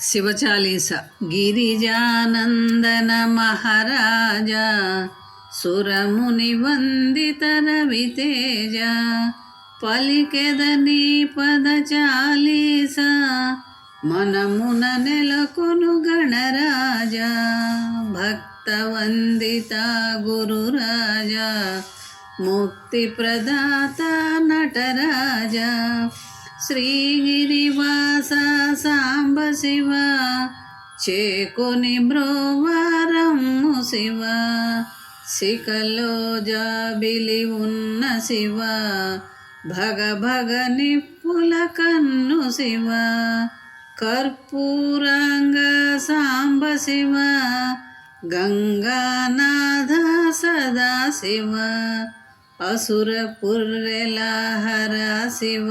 శివచాలీస. గిరిజానందన మహారాజ సురముని వందిత రవితేజ పలికెదని పద చాలీస మనమున నెలకొను గణరాజ భక్తవందిత గురురాజ ముక్తి ప్రదాత నటరాజ శ్రీగిరివాస సాంబ శివ చేకుని బ్రోవారమ్ము శివ శిఖలో జాబిలి ఉన్న శివ భగ భగ నిప్పుల కన్ను శివ కర్పూరాంగ సాంబ శివ గంగానాథ సదా శివ అసుర పుర్రెల శివ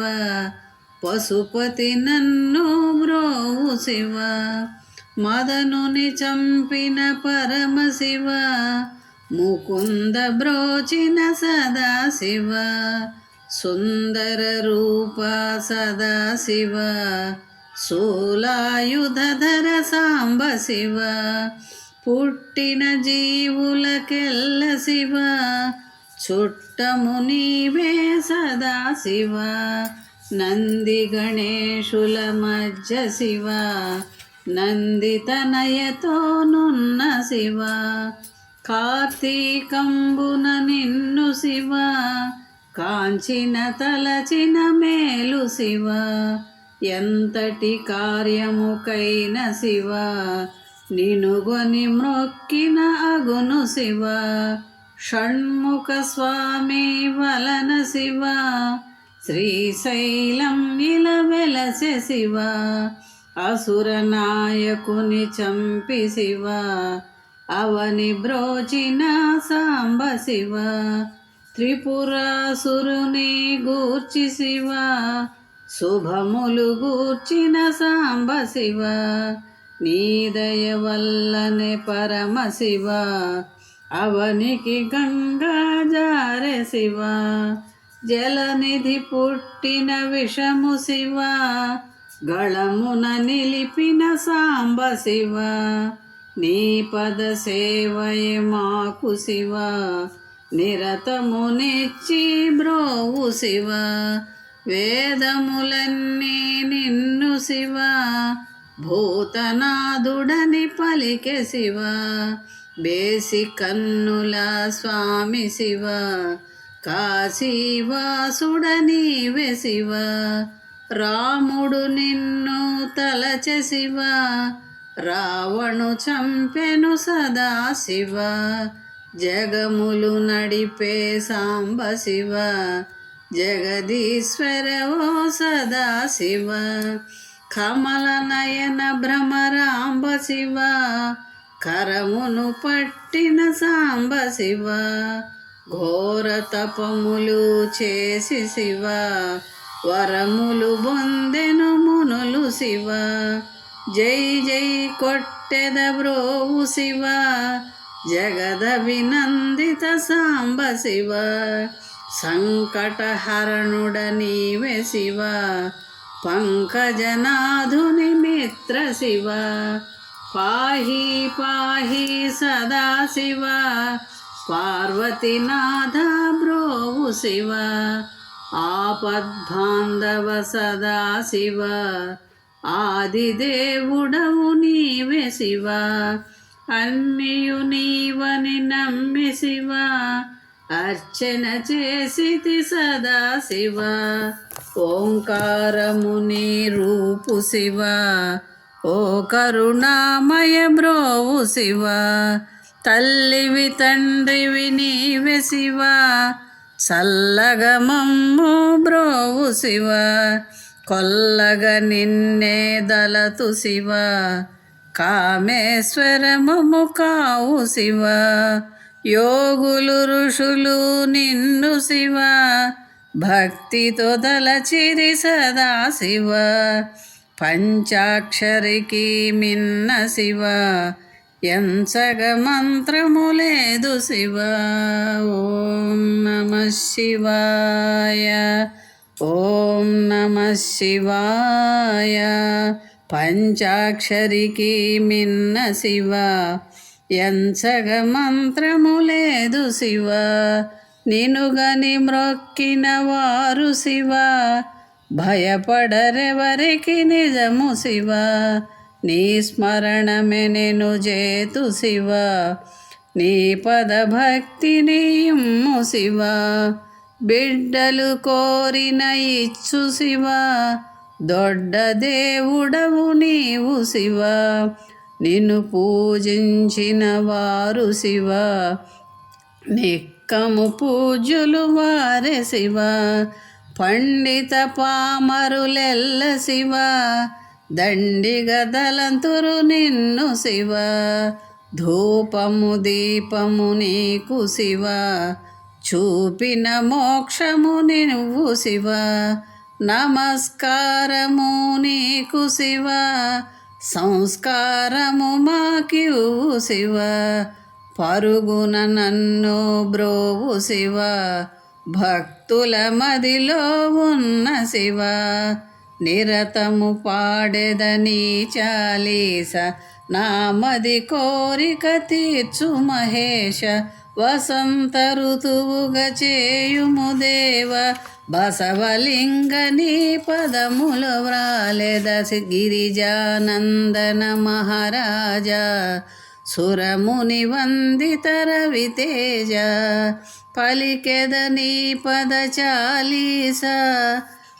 పశుపతి నన్ను మ్రోవు శివ. మదనుని చంపిన పరమశివ ముకుంద బ్రోచిన సదాశివ సుందర రూప సదాశివ శూలాయుధర సాంబ శివ. పుట్టిన జీవులకెల్ల శివ. చుట్టము నీవే సదాశివ శివ నంది గణేశుల మధ్య శివ నందితనయతోనున్న శివ కార్తీకంబున నిన్ను శివ కాంచిన తలచిన మేలు శివ ఎంతటి కార్యముకైన శివ నినుగొని మ్రొక్కిన అగును శివ షణ్ముఖ స్వామి వలన శివ శ్రీశైలం ఇల శివ అసుర నాయకుని చంపి శివ అవని బ్రోచిన సాంబ శివ త్రిపురాసురుని గూర్చి శివ శుభములు గూర్చిన సాంబ శివ నీదయ వల్లనే పరమ శివ అవనికి గంగా జారె శివ. జలనిధి పుట్టిన విషము శివ గళమున నిలిపిన సాంబ శివ. నీ పద సేవయే మాకు శివ నిరతము నిచ్చి బ్రోవు శివ. వేదములన్నీ నిన్ను శివ భూతనాదుడని పలికె శివ. బేసి కన్నుల స్వామి శివ కాశీవాసుడని శివ రాముడు నిన్ను తలచెసివ. రావణు చంపెను సదా శివ జగములు నడిపే సాంబశివ. జగదీశ్వర ఓ సదా శివ కమల నయన భ్రమరాంబ శివ కరమును పట్టిన సాంబ శివ ఘోర తపములు చేసి శివ వరములు బొందెను మునులు శివ. జై జై కొట్టెద బ్రోవు శివ జగదభినందిత సాంబ శివ. సంకటహరణుడ నీవే శివ పంకజనాధుని మిత్ర శివ. పాహి పాహి సదా శివ పార్వతీనాథ బ్రోవు శివ ఆపద్బాంధవ సదా శివ ఆదిదేవుడవు నీవే శివ అన్నియు నీవని నమ్మి శివ అర్చన చేసితి సదా శివ ఓంకారము రూపు శివ ఓ కరుణామయ బ్రోవు శివ. తల్లివి తండ్రివి నీవే శివ. చల్లగమమ్ము బ్రోవు శివ. కొల్లగ నిన్నే దళతు శివ. కామేశ్వరము కావు శివ. యోగులు ఋషులు నిన్ను శివ. భక్తితో దలచిరి సదా శివ. పంచాక్షరికి మిన్న శివ. ఎంచగ మంత్రము లేదు శివ. ఓం నమ శివాయ. ఓం నమ శివాయ. పంచాక్షరికి మిన్న శివ. ఎంచగ మంత్రము లేదు శివ. నినుగని మ్రొక్కిన వారు శివ. భయపడరెవరికి నిజము శివ. నీ స్మరణమే నేను చేతు శివ. నీ పద భక్తిని ఇమ్ము శివ. బిడ్డలు కోరిన ఇచ్చు శివ. దొడ్డ దేవుడవు నీవు శివ. నిన్ను పూజించిన వారు శివ. నిక్కము పూజలు వారే శివ. పండిత పామరులెల్ల శివ. దండిగదలంతురు నిన్ను శివ. ధూపము దీపము నీకు శివ. చూపిన మోక్షము నువ్వు శివ. నమస్కారము నీకు శివ. సంస్కారము మాకివు శివ. పరుగున నన్ను బ్రోవు శివ. భక్తుల మదిలో ఉన్న శివ. నిరతము పాడెదని చాలీస నామది కోరిక తీర్చు మహేష వసంత ఋతువుగా చేయుము దేవ బసవలింగ నీ పదములు వ్రాలెదసి గిరిజానందన మహారాజా సురముని వందిత రవితేజ పలికెద నీ పద చాలీస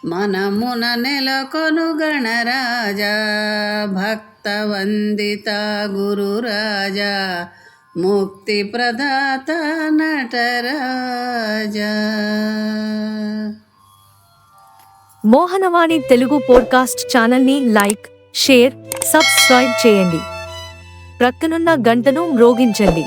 మనమున నెలకొను గణరాజా భక్త వందిత గురురాజా ముక్తి ప్రదాత నటరాజా. మోహనవాణి తెలుగు పోడ్కాస్ట్ ఛానల్ని లైక్ షేర్ సబ్స్క్రైబ్ చేయండి. ప్రక్కనున్న గంటను మ్రోగించండి.